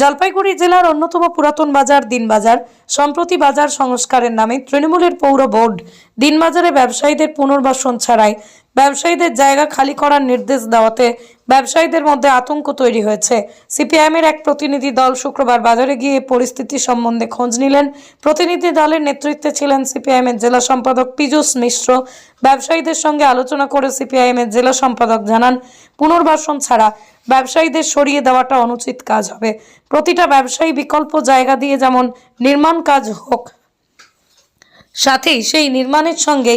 জলপাইগুড়ি জেলার অন্যতম পুরাতন বাজার দিনবাজার। সম্প্রতি বাজার সংস্কারের নামে তৃণমূলের পৌর বোর্ড দিনবাজারে ব্যবসায়ীদের পুনর্বাসন ছাড়াই ব্যবসায়ীদের জায়গা খালি করার নির্দেশ দেওয়াতে ব্যবসায়ীদের মধ্যে আতঙ্ক তৈরি হয়েছে। সিপিআইএমের এক প্রতিনিধি দল শুক্রবার বাজারে গিয়ে পরিস্থিতি সম্বন্ধে খোঁজ নিলেন। প্রতিনিধি দলের নেতৃত্বে ছিলেন সিপিআইএমের জেলা সম্পাদক পীযূষ মিশ্র। ব্যবসায়ীদের সঙ্গে আলোচনা করে সিপিআইএমের জেলা সম্পাদক জানান, পুনর্বাসন ছাড়া ব্যবসায়ীদের সরিয়ে দেওয়াটা অনুচিত কাজ হবে। প্রতিটা ব্যবসায়ী বিকল্প জায়গা দিয়ে যেমন নির্মাণ কাজ হোক, সাথেই সেই নির্মাণের সঙ্গে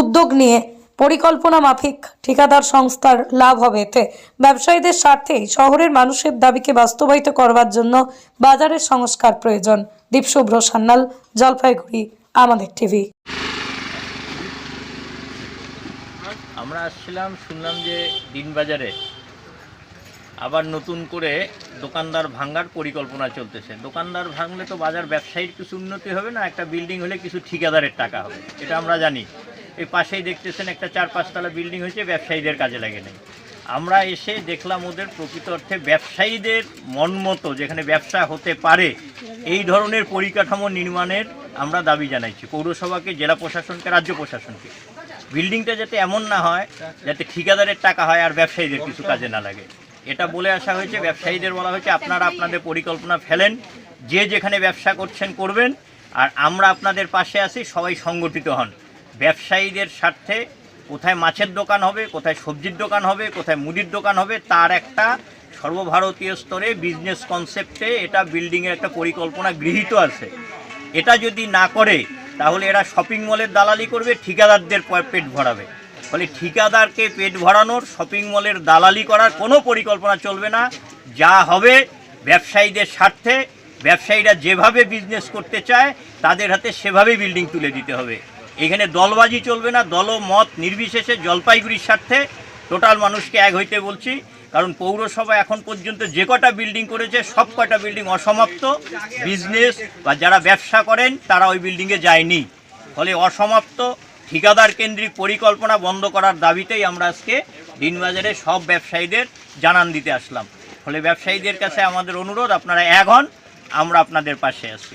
উদ্যোগ নিয়ে পরিকল্পনা মাফিক ঠিকাদার সংস্থার লাভ হবে। এতে ব্যবসায়ীদের স্বার্থেই শহরের মানুষের দাবিকে বাস্তবায়িত করবার জন্য বাজারের সংস্কার প্রয়োজন। দীপশুভ্র সান্যাল, জলপাইগুড়ি, আমাদের টিভি। আমরা আসছিলাম, শুনলাম যে দিনবাজারে আবার নতুন করে দোকানদার ভাঙার পরিকল্পনা চলতেছে। দোকানদার ভাঙলে তো বাজার ব্যবসায়ীর কিছু উন্নতি হবে না, একটা বিল্ডিং হলে কিছু ঠিকাদারের টাকা হবে। এটা আমরা জানি। এই পাশেই দেখতেছেন একটা চার পাঁচতলা বিল্ডিং হয়েছে, ব্যবসায়ীদের কাজে লাগে নেই। আমরা এসে দেখলাম ওদের প্রকৃত অর্থে ব্যবসায়ীদের মন মতো যেখানে ব্যবসা হতে পারে, এই ধরনের পরিকাঠামো নির্মাণের আমরা দাবি জানাইছি, পৌরসভাকে, জেলা প্রশাসনকে, রাজ্য প্রশাসনকে। বিল্ডিংটা যাতে এমন না হয়, যাতে ঠিকাদারের টাকা হয় আর ব্যবসায়ীদের কিছু কাজে না লাগে। এটা বলে আসা হয়েছে, ব্যবসায়ীদের বলা হয়েছে, আপনারা আপনাদের পরিকল্পনা ফেলেন, যে যেখানে ব্যবসা করছেন, করবেন, আর আমরা আপনাদের পাশে আছি, সবাই সংগঠিত হন। ব্যবসায়ীদের স্বার্থে কোথায় মাছের দোকান হবে, কোথায় সবজির দোকান হবে, কোথায় মুদির দোকান হবে, তার একটা সর্বভারতীয় স্তরে বিজনেস কনসেপ্টে এটা বিল্ডিংয়ের একটা পরিকল্পনা গৃহীত আছে। এটা যদি না করে, তাহলে এরা শপিং মলের দালালি করবে, ঠিকাদারদের পেট ভরাবে। ফলে ঠিকাদারকে পেট ভরানোর শপিং মলের দালালি করার কোনো পরিকল্পনা চলবে না। যা হবে ব্যবসায়ীদের স্বার্থে, ব্যবসায়ীরা যেভাবে বিজনেস করতে চায়, তাদের হাতে সেভাবেই বিল্ডিং তুলে দিতে হবে। এখানে দলবাজি চলবে না, দল মত নির্বিশেষে জলপাইগুড়ির স্বার্থে টোটাল মানুষকে এক হইতে বলছি। কারণ পৌরসভা এখন পর্যন্ত যে কটা বিল্ডিং করেছে, সব কটা বিল্ডিং অসমাপ্ত। বিজনেস বা যারা ব্যবসা করেন, তারা ওই বিল্ডিংয়ে যায়নি। ফলে অসমাপ্ত। ঠিকাদার কেন্দ্রিক পরিকল্পনা বন্ধ করার দাবিতেই আমরা আজকে দিনবাজারে সব ব্যবসায়ীদের জানান দিতে আসলাম। ফলে ব্যবসায়ীদের কাছে আমাদের অনুরোধ, আপনারা এক হন, আমরা আপনাদের পাশে আছি।